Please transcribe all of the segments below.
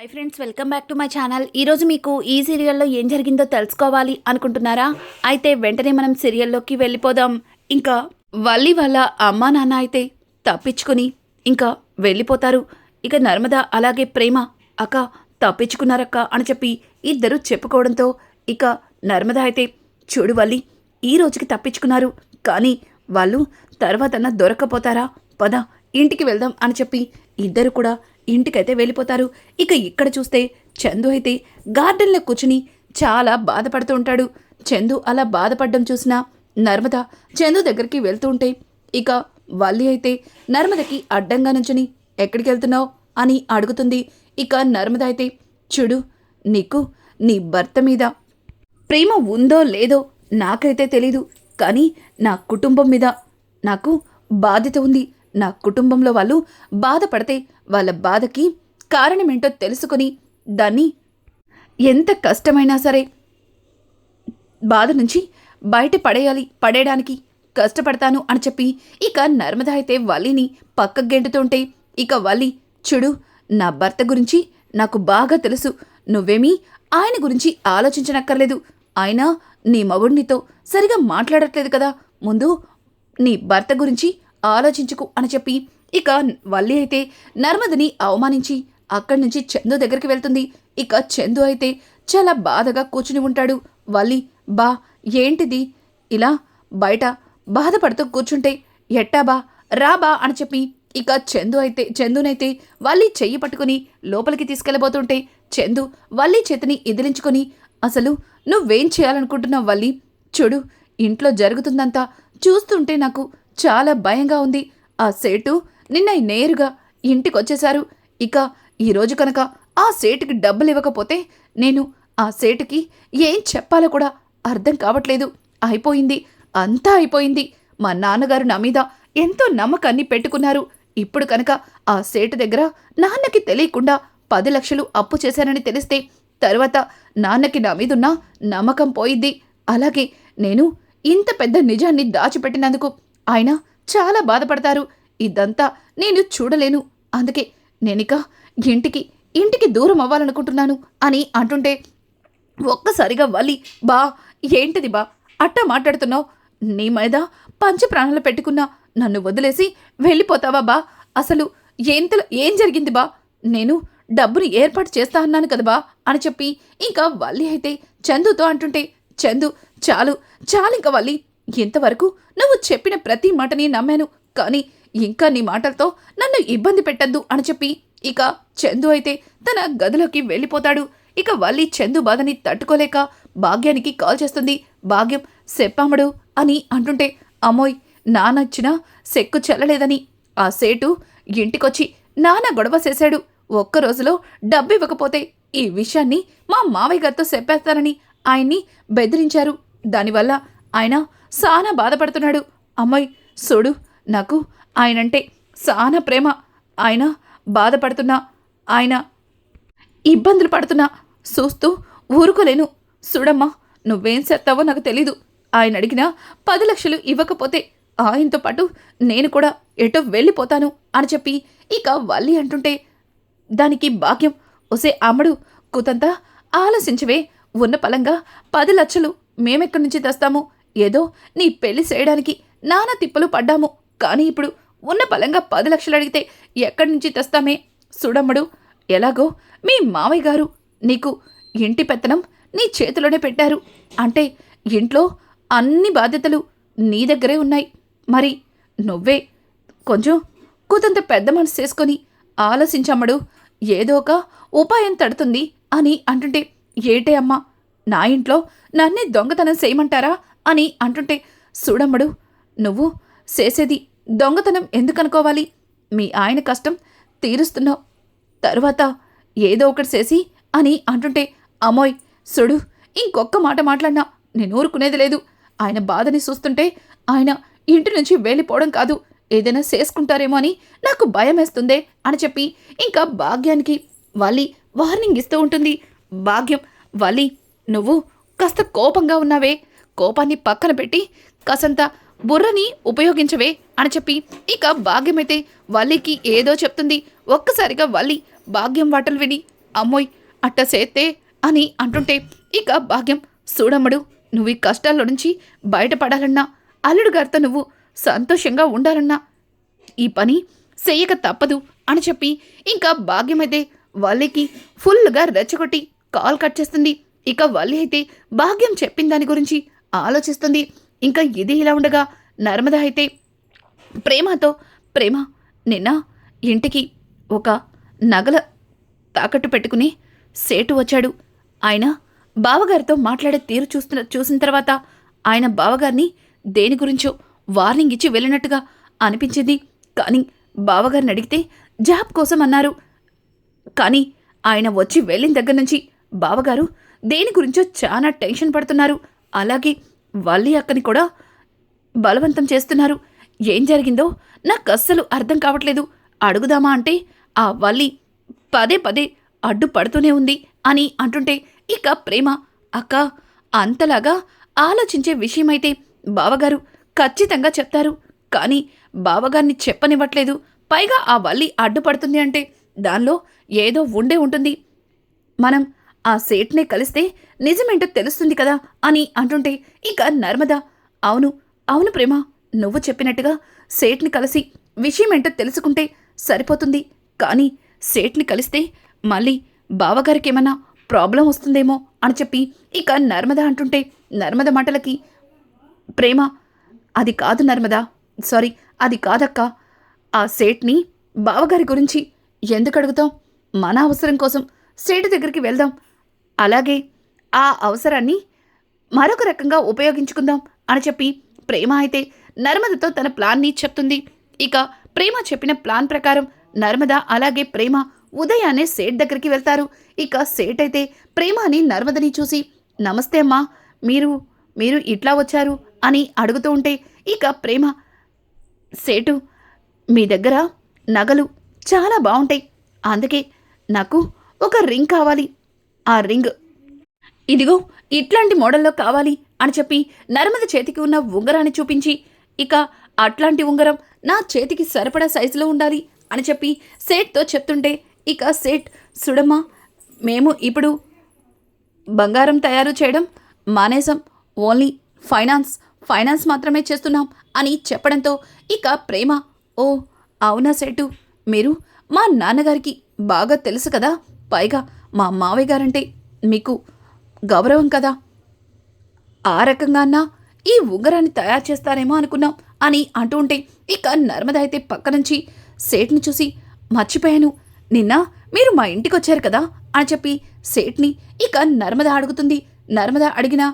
Hi friends welcome back to my channel ఈరోజు మీకు ఈ సీరియల్లో ఏం జరిగిందో తెలుసుకోవాలి అనుకుంటున్నారా? అయితే వెంటనే మనం సీరియల్లోకి వెళ్ళిపోదాం. ఇంకా వల్లి వాళ్ళ అమ్మా నాన్న అయితే తప్పించుకుని ఇంకా వెళ్ళిపోతారు. ఇక నర్మద అలాగే ప్రేమ అక్క తప్పించుకున్నారక్క అని చెప్పి ఇద్దరు చెప్పుకోవడంతో ఇక నర్మద అయితే చూడు వల్లి ఈ రోజుకి తప్పించుకున్నారు. కానీ వాళ్ళు తర్వాతన్నా దొరకపోతారా? పద ఇంటికి వెళ్దాం అని చెప్పి ఇద్దరు కూడా ఇంటికైతే వెళ్ళిపోతారు. ఇక ఇక్కడ చూస్తే చందు అయితే గార్డెన్లో కూర్చుని చాలా బాధపడుతూ ఉంటాడు. చందు అలా బాధపడడం చూసిన నర్మద చందు దగ్గరికి వెళ్తూ ఉంటే ఇక వల్లి అయితే నర్మదకి అడ్డంగా నుంచుని ఎక్కడికి వెళ్తున్నావు? అని అడుగుతుంది. ఇక నర్మద అయితే చూడు నీకు నీ భర్త మీద ప్రేమ ఉందో లేదో నాకైతే తెలీదు. కానీ నా కుటుంబం మీద నాకు బాధ్యత ఉంది. నా కుటుంబంలో వాళ్ళు బాధపడితే వాళ్ళ బాధకి కారణమేంటో తెలుసుకొని దాన్ని ఎంత కష్టమైనా సరే బాధ నుంచి బయట పడేయాలి పడేయడానికి కష్టపడతాను అని చెప్పి ఇక నర్మద అయితే వల్లిని పక్కకు గెంటుతుంటే ఇక వల్లి చూడు నా భర్త గురించి నాకు బాగా తెలుసు. నువ్వేమీ ఆయన గురించి ఆలోచించనక్కర్లేదు. ఆయన నీ మగుడినితో సరిగా మాట్లాడట్లేదు కదా. ముందు నీ భర్త గురించి ఆలోచించుకు అని చెప్పి ఇక వల్లి అయితే నర్మదని అవమానించి అక్కడి నుంచి చందు దగ్గరికి వెళ్తుంది. ఇక చందు అయితే చాలా బాధగా కూర్చుని ఉంటాడు. వల్లి బా ఏంటిది? ఇలా బయట బాధపడుతూ కూర్చుంటే ఎట్టా బా? రా బా అని చెప్పి ఇక చందు అయితే చందునైతే వల్లి చెయ్యి పట్టుకుని లోపలికి తీసుకెళ్ళబోతుంటే చందు వల్లి చేతిని ఎదిలించుకొని అసలు నువ్వేం చేయాలనుకుంటున్నావు వల్లి? చూడు ఇంట్లో జరుగుతుందంతా చూస్తుంటే నాకు చాలా భయంగా ఉంది. ఆ సేటు నిన్న నేరుగా ఇంటికొచ్చేశారు. ఇక ఈరోజు కనుక ఆ సేటుకి డబ్బులు ఇవ్వకపోతే నేను ఆ సేటుకి ఏం చెప్పాలో కూడా అర్థం కావట్లేదు. అయిపోయింది. అంతా అయిపోయింది. మా నాన్నగారు నా మీద ఎంతో నమ్మకాన్ని పెట్టుకున్నారు. ఇప్పుడు కనుక ఆ సేటు దగ్గర నాన్నకి తెలియకుండా పది లక్షలు అప్పు చేశానని తెలిస్తే తర్వాత నాన్నకి నా మీదున్న నమ్మకం పోయిద్ది. అలాగే నేను ఇంత పెద్ద నిజాన్ని దాచిపెట్టినందుకు ఆయన చాలా బాధపడతారు. ఇదంతా నేను చూడలేను. అందుకే నేనిక ఇంటికి ఇంటికి దూరం అవ్వాలనుకుంటున్నాను అని అంటుంటే ఒక్కసారిగా వలి బా ఏంటిది బా? అట్టా మాట్లాడుతున్నావు? నీ మీద పంచ ప్రాణాలు పెట్టుకున్నా నన్ను వదిలేసి వెళ్ళిపోతావా బా? అసలు ఏంతలో ఏం జరిగింది బా? నేను డబ్బుని ఏర్పాటు చేస్తా అన్నాను కదా బా? అని చెప్పి ఇంకా వల్లి అయితే చందుతో అంటుంటే చందు చాలు చాలు ఇంకా వల్లి ఇంతవరకు నువ్వు చెప్పిన ప్రతి మాటని నమ్మాను. కానీ ఇంకా నీ మాటలతో నన్ను ఇబ్బంది పెట్టద్దు అని చెప్పి ఇక చందు అయితే తన గదిలోకి వెళ్ళిపోతాడు. ఇక వల్లి చందు బాధని తట్టుకోలేక భాగ్యానికి కాల్ చేస్తుంది. భాగ్యం చెప్పామడు అని అంటుంటే అమ్మోయ్ నానొచ్చినా సెక్కు చెల్లలేదని. ఆ సేటు ఇంటికొచ్చి నాన్న గొడవ చేశాడు. ఒక్క రోజులో డబ్బు ఇవ్వకపోతే ఈ విషయాన్ని మా మావయ్య గారితో చెప్పేస్తానని ఆయన్ని బెదిరించారు. దానివల్ల ఆయన సానా బాధపడుతున్నాడు. అమ్మాయి చూడు నాకు ఆయనంటే సానా ప్రేమ. ఆయన బాధపడుతున్నా ఆయన ఇబ్బందులు పడుతున్నా చూస్తూ ఊరుకోలేను. చూడమ్మా నువ్వేం చేస్తావో నాకు తెలీదు. ఆయన అడిగినా పది లక్షలు ఇవ్వకపోతే ఆయనతో పాటు నేను కూడా ఎటో వెళ్ళిపోతాను అని చెప్పి ఇక వల్లి అంటుంటే దానికి భాగ్యం. ఒసే అమ్మడు కూతంతా ఆలోచించవే ఉన్న పలంగా పది లక్షలు మేమెక్కడి నుంచి తెస్తాము? ఏదో నీ పెళ్ళి చేయడానికి నానా తిప్పలు పడ్డాము. కానీ ఇప్పుడు ఉన్న బలంగా పది లక్షలు అడిగితే ఎక్కడి నుంచి తెస్తామే? చూడమ్మడు ఎలాగో మీ మావయ్య గారు నీకు ఇంటి పెత్తనం నీ చేతిలోనే పెట్టారు. అంటే ఇంట్లో అన్ని బాధ్యతలు నీ దగ్గరే ఉన్నాయి. మరి నువ్వే కొంచెం కూతంత పెద్ద మనసు చేసుకొని ఆలోచించమ్మడు. ఏదో ఒక ఉపాయం తడుతుంది అని అంటుంటే ఏటే అమ్మా నా ఇంట్లో నన్నే దొంగతనం చేయమంటారా? అని అంటుంటే చూడమ్మడు నువ్వు చేసేది దొంగతనం ఎందుకనుకోవాలి? మీ ఆయన కష్టం తీరుస్తున్నావు. తరువాత ఏదో ఒకటి చేసి అని అంటుంటే అమ్మోయ్ సుడు ఇంకొక్క మాట మాట్లాడినా నేను ఊరుకునేది లేదు. ఆయన బాధని చూస్తుంటే ఆయన ఇంటి నుంచి వెళ్ళిపోవడం కాదు ఏదైనా చేసుకుంటారేమో అని నాకు భయం వేస్తుందే అని చెప్పి ఇంకా భాగ్యానికి వలి వార్నింగ్ ఇస్తూ ఉంటుంది. భాగ్యం వలి నువ్వు కాస్త కోపంగా ఉన్నావే. కోపాన్ని పక్కన పెట్టి కాసంత బుర్రని ఉపయోగించవే అని చెప్పి ఇక భాగ్యమైతే వల్లికి ఏదో చెప్తుంది. ఒక్కసారిగా వల్లి భాగ్యం వాటలు విని అమ్మోయ్ అట్ట సేత్తే అని అంటుంటే ఇక భాగ్యం చూడమ్మడు నువ్వు ఈ కష్టాల్లో నుంచి బయటపడాలన్నా అల్లుడు గారితో నువ్వు సంతోషంగా ఉండాలన్నా ఈ పని చెయ్యక తప్పదు అని చెప్పి ఇంకా భాగ్యమైతే వల్లికి ఫుల్గా రెచ్చగొట్టి కాల్ కట్ చేస్తుంది. ఇక వల్లి అయితే భాగ్యం చెప్పిన దాని గురించి ఆలోచిస్తుంది. ఇంకా ఇది ఇలా ఉండగా నర్మద అయితే ప్రేమతో ప్రేమ నిన్న ఇంటికి ఒక నగల తాకట్టు పెట్టుకుని సేటు వచ్చాడు. ఆయన బావగారితో మాట్లాడే తీరు చూస్తున్న చూసిన తర్వాత ఆయన బావగారిని దేని గురించో వార్నింగ్ ఇచ్చి వెళ్ళినట్టుగా అనిపించింది. కానీ బావగారిని అడిగితే జాబ్ కోసం అన్నారు. కానీ ఆయన వచ్చి వెళ్ళిన దగ్గర నుంచి బావగారు దేని గురించో చాలా టెన్షన్ పడుతున్నారు. అలాగే వల్లి అక్కని కూడా బలవంతం చేస్తున్నారు. ఏం జరిగిందో నాకు అస్సలు అర్థం కావట్లేదు. అడుగుదామా అంటే ఆ వల్లి పదే పదే అడ్డుపడుతూనే ఉంది అని అంటుంటే ఇక ప్రేమ అక్క అంతలాగా ఆలోచించే విషయమైతే బావగారు ఖచ్చితంగా చెప్తారు. కానీ బావగారిని చెప్పనివ్వట్లేదు. పైగా ఆ వల్లి అడ్డుపడుతుంది అంటే దానిలో ఏదో ఉండే ఉంటుంది. మనం ఆ సేట్నే కలిస్తే నిజమేంటో తెలుస్తుంది కదా అని అంటుంటే ఇక నర్మద అవును అవును ప్రేమ నువ్వు చెప్పినట్టుగా సేట్ని కలిసి విషయమేంటో తెలుసుకుంటే సరిపోతుంది. కానీ సేట్ని కలిస్తే మళ్ళీ బావగారికి ఏమన్నా ప్రాబ్లం వస్తుందేమో అని చెప్పి ఇక నర్మద అంటుంటే నర్మద మాటలకి ప్రేమ అది కాదు నర్మదా సారీ అది కాదక్క. ఆ సేట్ని బావగారి గురించి ఎందుకు అడుగుతాం మన అవసరం కోసం సేటు దగ్గరికి వెళ్దాం. అలాగే ఆ అవసరాన్ని మరొక రకంగా ఉపయోగించుకుందాం అని చెప్పి ప్రేమ అయితే నర్మదతో తన ప్లాన్ని చెప్తుంది. ఇక ప్రేమ చెప్పిన ప్లాన్ ప్రకారం నర్మద అలాగే ప్రేమ ఉదయాన్నే సేట్ దగ్గరికి వెళ్తారు. ఇక సేట్ అయితే ప్రేమ అని నర్మదని చూసి నమస్తే అమ్మా మీరు మీరు ఇట్లా వచ్చారు? అని అడుగుతూ ఉంటే ఇక ప్రేమ సేటు మీ దగ్గర నగలు చాలా బాగుంటాయి. అందుకే నాకు ఒక రింగ్ కావాలి. ఆ రింగ్. ఇదిగో ఇట్లాంటి మోడల్లో కావాలి అని చెప్పి నర్మద చేతికి ఉన్న ఉంగరాన్ని చూపించి ఇక అట్లాంటి ఉంగరం నా చేతికి సరిపడా సైజులో ఉండాలి అని చెప్పి సేట్తో చెప్తుంటే ఇక సేట్ సుడమ్మా మేము ఇప్పుడు బంగారం తయారు చేయడం మానేసం ఓన్లీ ఫైనాన్స్ ఫైనాన్స్ మాత్రమే చేస్తున్నాం అని చెప్పడంతో ఇక ప్రేమ ఓ అవునా సేటు మీరు మా నాన్నగారికి బాగా తెలుసు కదా పైగా మా మావయ్య గారంటే మీకు గౌరవం కదా. ఆ రకంగానా ఈ ఉంగరాన్ని తయారు చేస్తారేమో అనుకున్నాం అని అంటూ ఉంటే ఇక నర్మద అయితే పక్క నుంచి సేట్ని చూసి మర్చిపోయాను. నిన్న మీరు మా ఇంటికి వచ్చారు కదా అని చెప్పి సేట్ని ఇక నర్మద అడుగుతుంది. నర్మద అడిగిన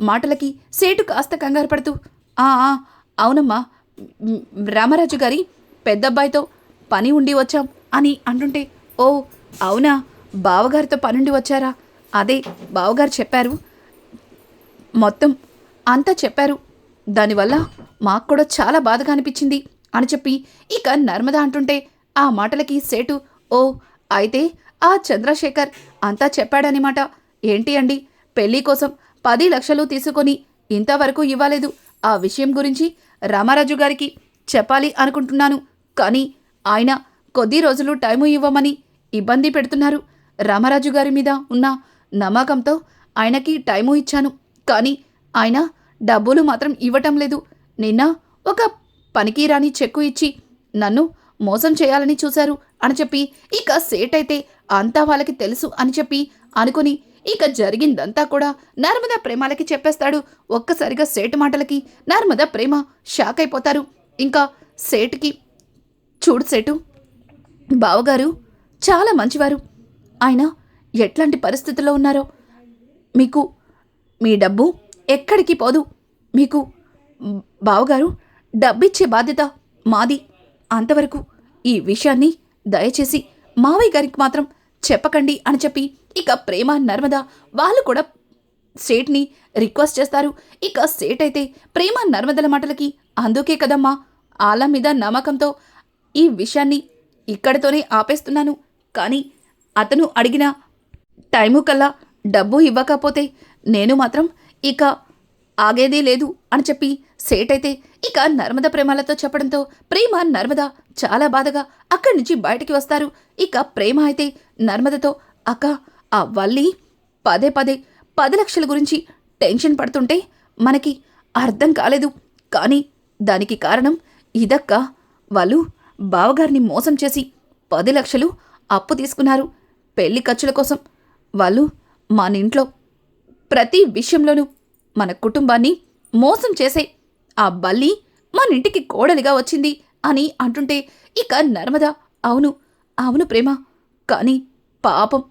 మాటలకి సేటు కాస్త కంగారు పడుతూ "ఆ, ఆ, అవునమ్మా. రామరాజు గారి పెద్దబ్బాయితో పని ఉండి వచ్చాం అని అంటుంటే ఓ అవునా? బావగారితో పనుండి వచ్చారా? అదే బావగారు చెప్పారు. మొత్తం అంతా చెప్పారు. దానివల్ల మాకు కూడా చాలా బాధగా అనిపించింది అని చెప్పి ఇక నర్మద అంటుంటే ఆ మాటలకి సేటు ఓ అయితే ఆ చంద్రశేఖర్ అంతా చెప్పాడనమాట ఏంటి అండి పెళ్ళి కోసం పది లక్షలు తీసుకొని ఇంతవరకు ఇవ్వలేదు. ఆ విషయం గురించి రామారాజు గారికి చెప్పాలి అనుకుంటున్నాను. కానీ ఆయన కొద్ది రోజులు టైము ఇవ్వమని ఇబ్బంది పెడుతున్నారు. రామరాజు గారి మీద ఉన్న నమ్మకంతో ఆయనకి టైము ఇచ్చాను. కానీ ఆయన డబ్బులు మాత్రం ఇవ్వటం లేదు. నిన్న ఒక పనికిరాని చెక్కు ఇచ్చి నన్ను మోసం చేయాలని చూశారు అని చెప్పి ఇక సేట్ అయితే అంతా వాళ్ళకి తెలుసు అని చెప్పి అనుకుని ఇక జరిగిందంతా కూడా నర్మదా ప్రేమాలకి చెప్పేస్తాడు. ఒక్కసారిగా సేటు మాటలకి నర్మదా ప్రేమ షాక్ అయిపోతారు. ఇంకా సేటుకి చూడు సేటు బావగారు చాలా మంచివారు. ఆయన ఎట్లాంటి పరిస్థితుల్లో ఉన్నారో? మీకు మీ డబ్బు ఎక్కడికి పోదు? మీకు బావగారు డబ్బిచ్చే బాధ్యత మాది. అంతవరకు ఈ విషయాన్ని దయచేసి మావయ్య గారికి మాత్రం చెప్పకండి అని చెప్పి ఇక ప్రేమ నర్మద వాళ్ళు కూడా సేట్ని రిక్వెస్ట్ చేస్తారు. ఇక సేట్ అయితే ప్రేమ నర్మదల మాటలకి అందుకే కదమ్మా ఆల మీద నమ్మకంతో ఈ విషయాన్ని ఇక్కడితోనే ఆపేస్తున్నాను. కానీ అతను అడిగిన టైము కల్లా డబ్బు ఇవ్వకపోతే నేను మాత్రం ఇక ఆగేదే లేదు అని చెప్పి సేట్ అయితే ఇక నర్మద ప్రేమలతో చెప్పడంతో ప్రేమ నర్మద చాలా బాధగా అక్కడి నుంచి బయటికి వస్తారు. ఇక ప్రేమ అయితే నర్మదతో అక్క ఆ వల్లి పదే పదే పది లక్షల గురించి టెన్షన్ పడుతుంటే మనకి అర్థం కాలేదు. కానీ దానికి కారణం ఇదక్క. వాళ్ళు బావగారిని మోసం చేసి పది లక్షలు అప్పు తీసుకున్నారు. పెళ్ళి ఖర్చుల కోసం. వాళ్ళు మన ఇంట్లో ప్రతి విషయంలోనూ మన కుటుంబాన్ని మోసం చేసే ఆ బల్లి మన ఇంటికి కోడలిగా వచ్చింది అని అంటుంటే ఇక నర్మద అవును అవును ప్రేమ. కానీ పాపం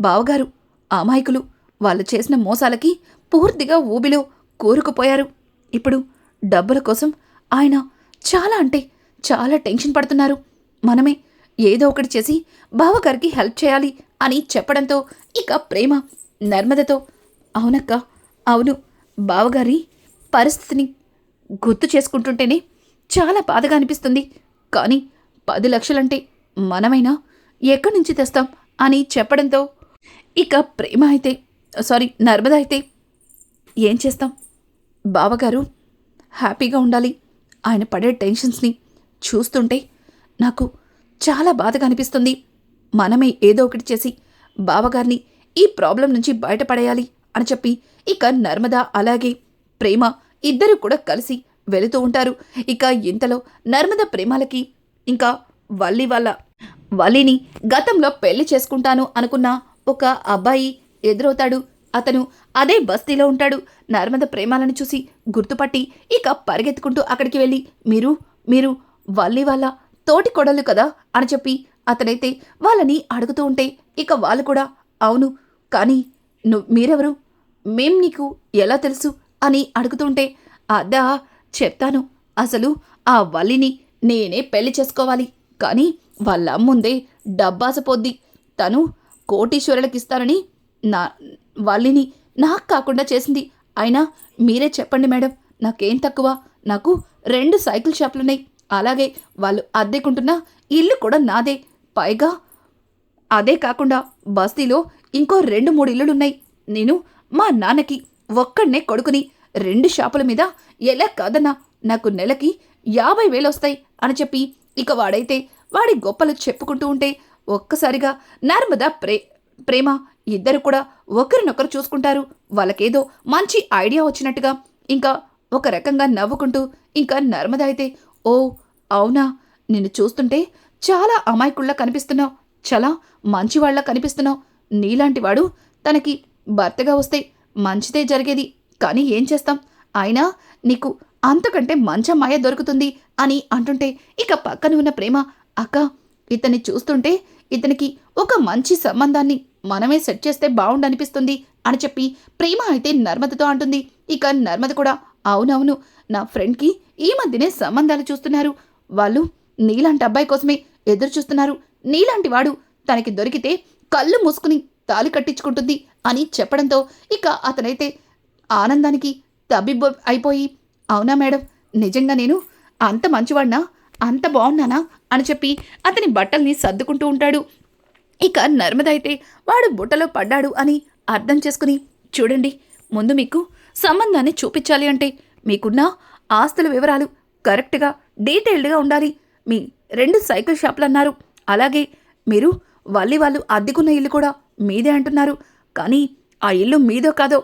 బావగారు అమాయకులు వాళ్ళు చేసిన మోసాలకి పూర్తిగా ఊబిలో కూరుకుపోయారు. ఇప్పుడు డబ్బుల కోసం ఆయన చాలా అంటే చాలా టెన్షన్ పడుతున్నారు. మనమే ఏదో ఒకటి చేసి బావగారికి హెల్ప్ చేయాలి అని చెప్పడంతో ఇక ప్రేమ నర్మదతో అవునక్క అవును. బావగారి పరిస్థితిని గుర్తు చేసుకుంటుంటేనే చాలా బాధగా అనిపిస్తుంది. కానీ పది లక్షలంటే మనమైనా ఎక్కడి నుంచి తెస్తాం? అని చెప్పడంతో ఇక ప్రేమ అయితే సారీ నర్మద అయితే ఏం చేస్తాం? బావగారు హ్యాపీగా ఉండాలి. ఆయన పడే టెన్షన్స్ని చూస్తుంటే నాకు చాలా బాధగా అనిపిస్తుంది. మనమే ఏదో ఒకటి చేసి బావగారిని ఈ ప్రాబ్లం నుంచి బయటపడేయాలి అని చెప్పి ఇక నర్మద అలాగే ప్రేమ ఇద్దరు కూడా కలిసి వెళుతూ ఉంటారు. ఇక ఇంతలో నర్మద ప్రేమలకి ఇంకా వల్లి వాళ్ళ వల్లిని గతంలో పెళ్ళి చేసుకుంటాను అనుకున్న ఒక అబ్బాయి ఎదురవుతాడు. అతను అదే బస్తీలో ఉంటాడు. నర్మద ప్రేమాలను చూసి గుర్తుపట్టి ఇక పరిగెత్తుకుంటూ అక్కడికి వెళ్ళి మీరు మీరు వల్లి వాళ్ళ తోటి కొడలు కదా? అని చెప్పి అతనైతే వాళ్ళని అడుగుతూ ఉంటే ఇక వాళ్ళు కూడా అవును కానీ నువ్వు మీరెవరు? మేం నీకు ఎలా తెలుసు? అని అడుగుతుంటే అద్దా చెప్తాను. అసలు ఆ వల్లిని నేనే పెళ్ళి చేసుకోవాలి. కానీ వాళ్ళ ముందే డబ్బాసపోద్ది తను కోటీశ్వరులకిస్తానని నా వల్లిని నాకు కాకుండా చేసింది. అయినా మీరే చెప్పండి మేడం. నాకేం తక్కువ. నాకు రెండు సైకిల్ షాపులున్నాయి. అలాగే వాళ్ళు అద్దెకుంటున్న ఇల్లు కూడా నాదే. పైగా అదే కాకుండా బస్తీలో ఇంకో రెండు మూడు ఇల్లులున్నాయి నేను మా నాన్నకి ఒక్కడనే కొడుకుని రెండు షాపుల మీద ఎలా కాదన్నా నాకు నెలకి యాభై వేలు వస్తాయి అని చెప్పి ఇక వాడైతే వాడి గొప్పలు చెప్పుకుంటూ ఉంటే ఒక్కసారిగా నర్మదా ప్రే ప్రేమ ఇద్దరు కూడా ఒకరినొకరు చూసుకుంటారు. వాళ్ళకేదో మంచి ఐడియా వచ్చినట్టుగా ఇంకా ఒక రకంగా నవ్వుకుంటూ ఇంకా నర్మద అయితే ఓ అవునా? నిన్ను చూస్తుంటే చాలా అమాయకుళ్ళ కనిపిస్తున్నావు. చాలా మంచివాళ్ళ కనిపిస్తున్నావు. నీలాంటి వాడు తనకి భర్తగా వస్తే మంచిదే జరిగేది. కానీ ఏం చేస్తాం? అయినా నీకు అంతకంటే మంచమ్మాయ దొరుకుతుంది అని అంటుంటే ఇక పక్కన ఉన్న ప్రేమ అక్క ఇతన్ని చూస్తుంటే ఇతనికి ఒక మంచి సంబంధాన్ని మనమే సెట్ చేస్తే బాగుండనిపిస్తుంది అని చెప్పి ప్రేమ అయితే నర్మదతో అంటుంది. ఇక నర్మద కూడా అవునవును నా ఫ్రెండ్కి ఈ మధ్యనే సంబంధాలు చూస్తున్నారు. వాళ్ళు నీలాంటి అబ్బాయి కోసమే ఎదురు చూస్తున్నారు. నీలాంటి వాడు తనకి దొరికితే కళ్ళు మూసుకుని తాలి కట్టించుకుంటుంది అని చెప్పడంతో ఇక అతనైతే ఆనందానికి తబ్బిబ్బ అయిపోయి అవునా మేడం నిజంగా నేను అంత మంచివాడినా? అంత బాగున్నానా? అని చెప్పి అతని బట్టల్ని సర్దుకుంటూ ఉంటాడు. ఇక నర్మద అయితే వాడు బుట్టలో పడ్డాడు అని అర్థం చేసుకుని చూడండి ముందు మీకు సంబంధాన్ని చూపించాలి అంటే మీకున్న ఆస్తుల వివరాలు కరెక్ట్గా డీటెయిల్డ్గా ఉండాలి. మీ రెండు సైకిల్ షాపులు అన్నారు అలాగే మీరు వల్లి వాళ్ళు అద్దెకున్న ఇల్లు కూడా మీదే అంటున్నారు. కానీ ఆ ఇల్లు మీదో కాదో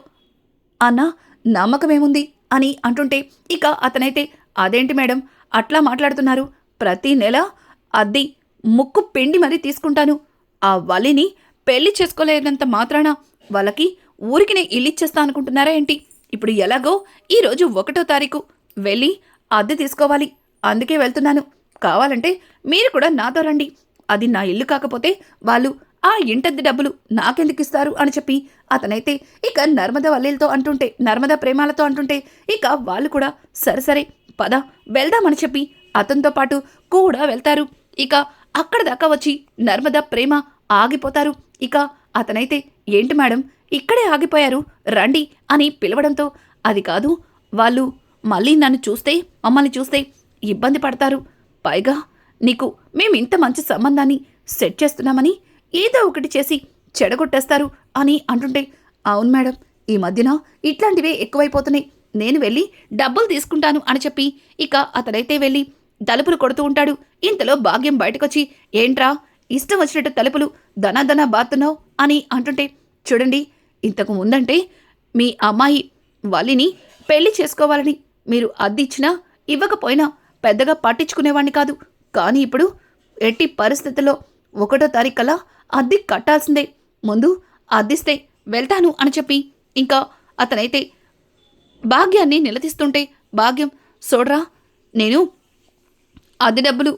అన్న నమ్మకమేముంది అని అంటుంటే ఇక అతనైతే అదేంటి మేడం? అట్లా మాట్లాడుతున్నారు. ప్రతి నెల అద్దె ముక్కు పిండి మరీ తీసుకుంటాను. ఆ వలిని పెళ్ళి చేసుకోలేనంత మాత్రాన వాళ్ళకి ఊరికి నేను ఇల్లిచ్చేస్తా అనుకుంటున్నారా ఏంటి? ఇప్పుడు ఎలాగో ఈరోజు ఒకటో తారీఖు. వెళ్ళి అద్దె తీసుకోవాలి. అందుకే వెళ్తున్నాను. కావాలంటే మీరు కూడా నాతో రండి. అది నా ఇల్లు కాకపోతే వాళ్ళు ఆ ఇంటద్ది డబ్బులు నాకెందుకు ఇస్తారు అని చెప్పి అతనైతే ఇక నర్మద వల్లీలతో అంటుంటే నర్మద ప్రేమాలతో అంటుంటే ఇక వాళ్ళు కూడా సరే సరే పద వెళ్దామని చెప్పి అతనితో పాటు కూడా వెళ్తారు. ఇక అక్కడ దాకా వచ్చి నర్మద ప్రేమ ఆగిపోతారు. ఇక అతనైతే ఏంటి మేడం ఇక్కడే ఆగిపోయారు రండి అని పిలవడంతో అది కాదు వాళ్ళు మళ్ళీ నన్ను చూస్తే మమ్మల్ని చూస్తే ఇబ్బంది పడతారు. పైగా నీకు మేము ఇంత మంచి సంబంధాన్ని సెట్ చేస్తున్నామని ఏదో ఒకటి చేసి చెడగొట్టేస్తారు అని అంటుంటే అవును మేడం ఈ మధ్యన ఇట్లాంటివే ఎక్కువైపోతున్నాయి. నేను వెళ్ళి డబ్బులు తీసుకుంటాను అని చెప్పి ఇక అతనైతే వెళ్ళి తలుపులు కొడుతూ ఉంటాడు. ఇంతలో భాగ్యం బయటకొచ్చి ఏంట్రా ఇష్టం వచ్చినట్టు తలుపులు దనా దనా బాతున్నావు అని అంటుంటే చూడండి ఇంతకు ముందంటే మీ అమ్మాయి వల్లిని పెళ్ళి చేసుకోవాలని మీరు అద్దిచ్చినా ఇవ్వకపోయినా పెద్దగా పట్టించుకునేవాణ్ణి కాదు. కానీ ఇప్పుడు ఎట్టి పరిస్థితుల్లో ఒకటో తారీఖులా అద్దె కట్టాల్సిందే. ముందు అద్దిస్తే వెళ్తాను అని చెప్పి ఇంకా అతనైతే భాగ్యాన్ని నిలదీస్తుంటే భాగ్యం చూడరా నేను అద్దె డబ్బులు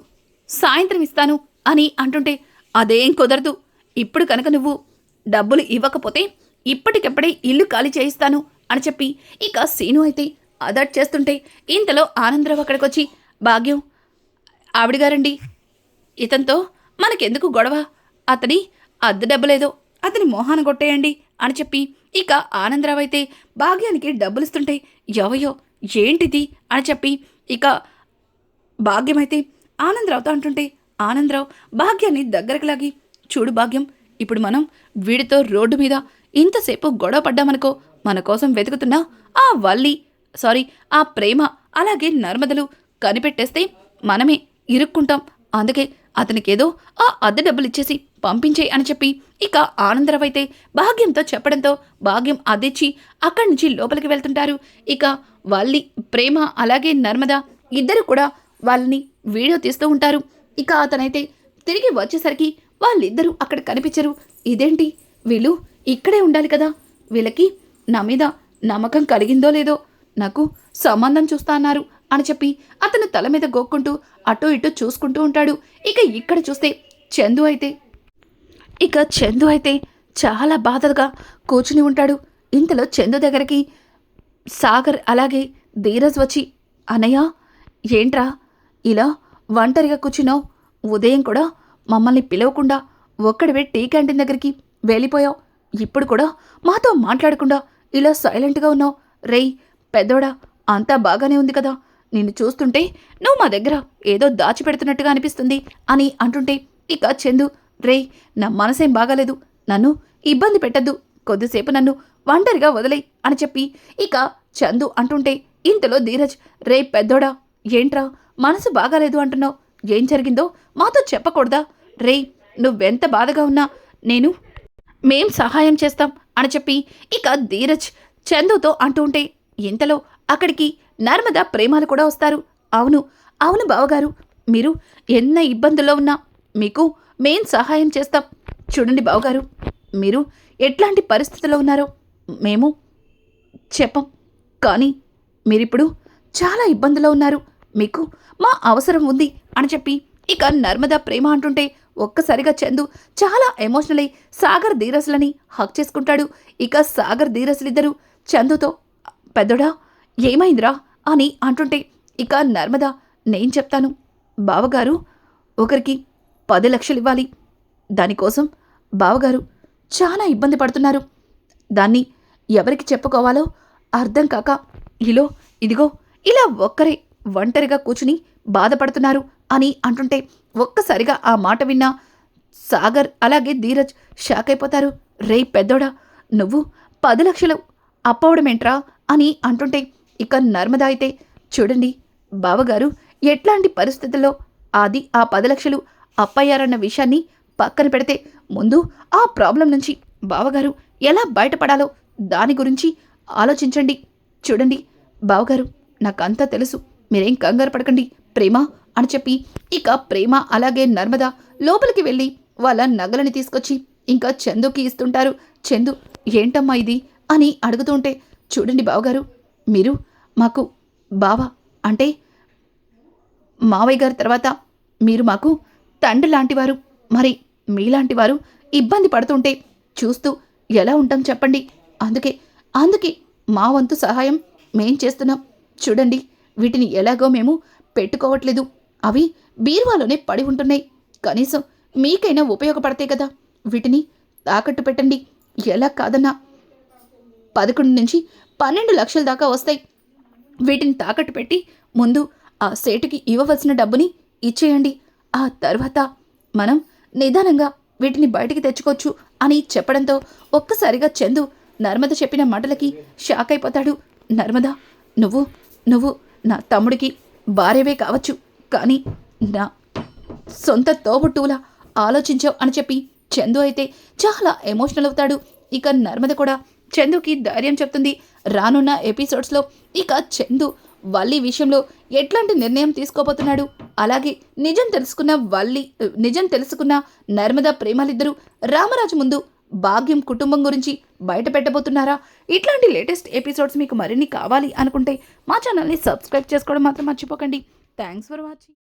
సాయంత్రం ఇస్తాను అని అంటుంటే అదేం కుదరదు. ఇప్పుడు కనుక నువ్వు డబ్బులు ఇవ్వకపోతే ఇప్పటికెప్పుడే ఇల్లు ఖాళీ చేయిస్తాను అని చెప్పి ఇక సీను అయితే అదట్ చేస్తుంటే ఇంతలో ఆనందరావు అక్కడికొచ్చి భాగ్యం. ఆవిడగారండి. ఇతనితో మనకెందుకు గొడవ? అతని అద్దె డబ్బులేదో. అతని మోహాన కొట్టేయండి అని చెప్పి ఇక ఆనందరావు అయితే భాగ్యానికి డబ్బులిస్తుంటే ఎవయో ఏంటిది? అని చెప్పి ఇక భాగ్యమైతే ఆనందరావుతో అంటుంటే ఆనందరావు భాగ్యాన్ని దగ్గరకు లాగి చూడు భాగ్యం ఇప్పుడు మనం వీడితో రోడ్డు మీద ఇంతసేపు గొడవ పడ్డామనుకో మన కోసం వెతుకుతున్న ఆ వల్లి సారీ ఆ ప్రేమ అలాగే నర్మదలు కనిపెట్టేస్తే మనమే ఇరుక్కుంటాం. అందుకే అతనికేదో ఆ అద్దె డబ్బులు ఇచ్చేసి పంపించే అని చెప్పి ఇక ఆనందరావైతే భాగ్యంతో చెప్పడంతో భాగ్యం అదిచ్చి అక్కడి నుంచి లోపలికి వెళ్తుంటారు. ఇక వల్లి ప్రేమ అలాగే నర్మద ఇద్దరు కూడా వాళ్ళని వీడియో తీస్తూ ఉంటారు. ఇక అతనైతే తిరిగి వచ్చేసరికి వాళ్ళిద్దరూ అక్కడ కనిపించరు. ఇదేంటి? వీళ్ళు ఇక్కడే ఉండాలి కదా? వీళ్ళకి నా మీద నమ్మకం కలిగిందో లేదో నాకు సంబంధం చూస్తా అన్నారు. అని చెప్పి అతను తల మీద గోక్కుంటూ అటూ ఇటూ చూసుకుంటూ ఉంటాడు. ఇక ఇక్కడ చూస్తే చందు అయితే ఇక చందు అయితే చాలా బాధగా కూర్చుని ఉంటాడు. ఇంతలో చందు దగ్గరికి సాగర్ అలాగే ధీరజ్ వచ్చి అన్నయ్య ఏంట్రా? ఇలా ఒంటరిగా కూర్చున్నావు? ఉదయం కూడా మమ్మల్ని పిలవకుండా ఒక్కడివే టీ క్యాంటీన్ దగ్గరికి వెళ్ళిపోయావు. ఇప్పుడు కూడా మాతో మాట్లాడకుండా ఇలా సైలెంట్గా ఉన్నావు. రేయ్ పెద్దోడా అంతా బాగానే ఉంది కదా. నిన్ను చూస్తుంటే నువ్వు మా దగ్గర ఏదో దాచిపెడుతున్నట్టుగా అనిపిస్తుంది అని అంటుంటే ఇక చందు రేయ్ నా మనసేం బాగాలేదు. నన్ను ఇబ్బంది పెట్టద్దు. కొద్దిసేపు నన్ను ఒంటరిగా వదిలే అని చెప్పి ఇక చందు అంటుంటే ఇంతలో ధీరజ్ రే పెద్దోడా ఏంట్రా మనసు బాగాలేదు అంటున్నావు. ఏం జరిగిందో మాతో చెప్పకూడదా? రేయ్ నువ్వెంత బాధగా ఉన్నా నేను మేం సహాయం చేస్తాం అని చెప్పి ఇక ధీరజ్ చందుతో అంటూ ఉంటే ఇంతలో అక్కడికి నర్మద ప్రేమాలు కూడా వస్తారు. అవును అవును బావగారు. మీరు ఎన్న ఇబ్బందుల్లో ఉన్నా మీకు మేం సహాయం చేస్తాం. చూడండి బావగారు మీరు ఎట్లాంటి పరిస్థితుల్లో ఉన్నారో మేము చెప్పం. కానీ మీరిప్పుడు చాలా ఇబ్బందులో ఉన్నారు. మీకు మా అవసరం ఉంది అని చెప్పి ఇక నర్మదా ప్రేమ అంటుంటే ఒక్కసారిగా చందు చాలా ఎమోషనల్ అయి సాగర్ ధీరసులని హక్ చేసుకుంటాడు. ఇక సాగర్ ధీరసులిద్దరూ చందుతో పెద్దడా ఏమైందిరా? అని అంటుంటే ఇక నర్మదా నేను చెప్తాను. బావగారు ఒకరికి పది లక్షలు ఇవ్వాలి. దానికోసం బావగారు చాలా ఇబ్బంది పడుతున్నారు. దాన్ని ఎవరికి చెప్పుకోవాలో అర్థం కాక ఇలో ఇదిగో ఇలా ఒక్కరే ఒంటరిగా కూర్చుని బాధపడుతున్నారు అని అంటుంటే ఒక్కసారిగా ఆ మాట విన్నా సాగర్ అలాగే ధీరజ్ షాక్ అయిపోతారు. రే పెద్దోడా నువ్వు పది లక్షలు అప్పవడమేంట్రా? అని అంటుంటే ఇక నర్మద అయితే చూడండి బావగారు ఎట్లాంటి పరిస్థితుల్లో అది ఆ పది లక్షలు అప్పయ్యారన్న విషయాన్ని పక్కన పెడితే ముందు ఆ ప్రాబ్లం నుంచి బావగారు ఎలా బయటపడాలో దాని గురించి ఆలోచించండి. చూడండి బావగారు నాకంతా తెలుసు. మీరేం కంగారు పడకండి ప్రేమ అని చెప్పి ఇక ప్రేమ అలాగే నర్మద లోపలికి వెళ్ళి వాళ్ళ నగలని తీసుకొచ్చి ఇంకా చందుకి ఇస్తుంటారు. చందు ఏంటమ్మా ఇది? అని అడుగుతుంటే చూడండి బావగారు మీరు మాకు బావ అంటే మావయ్య గారి తర్వాత మీరు మాకు తండ్రి లాంటివారు మరి మీలాంటివారు ఇబ్బంది పడుతుంటే చూస్తూ ఎలా ఉంటాం చెప్పండి. అందుకే అందుకే మా వంతు సహాయం మేం చేస్తున్నాం. చూడండి వీటిని ఎలాగో మేము పెట్టుకోవట్లేదు. అవి బీరువాలోనే పడి ఉంటున్నాయి. కనీసం మీకైనా ఉపయోగపడతాయి కదా. వీటిని తాకట్టు పెట్టండి. ఎలా కాదన్నా పదకొండు నుంచి పన్నెండు లక్షల దాకా వస్తాయి. వీటిని తాకట్టు పెట్టి ముందు ఆ సేటుకి ఇవ్వవలసిన డబ్బుని ఇచ్చేయండి. ఆ తర్వాత మనం నిదానంగా వీటిని బయటికి తెచ్చుకోవచ్చు అని చెప్పడంతో ఒక్కసారిగా చందు నర్మద చెప్పిన మాటలకి షాక్ అయిపోతాడు. నర్మద నువ్వు నువ్వు నా తమ్ముడికి భార్యవే కావచ్చు కానీ నా సొంత తోబుట్టువులా ఆలోచించావు అని చెప్పి చందు అయితే చాలా ఎమోషనల్ అవుతాడు. ఇక నర్మద కూడా చందుకి ధైర్యం చెప్తుంది. రానున్న ఎపిసోడ్స్లో ఇక చందు వల్లి విషయంలో ఎట్లాంటి నిర్ణయం తీసుకోబోతున్నాడు? అలాగే నిజం తెలుసుకున్న వల్లి నిజం తెలుసుకున్న నర్మద ప్రేమలిద్దరూ రామరాజు ముందు భాగ్యం కుటుంబం గురించి బయట పెట్టబోతున్నారా? ఇట్లాంటి లేటెస్ట్ ఎపిసోడ్స్ మీకు మరిన్ని కావాలి అనుకుంటే మా ఛానల్ని సబ్స్క్రైబ్ చేసుకోవడం మాత్రం మర్చిపోకండి. Thanks for watching.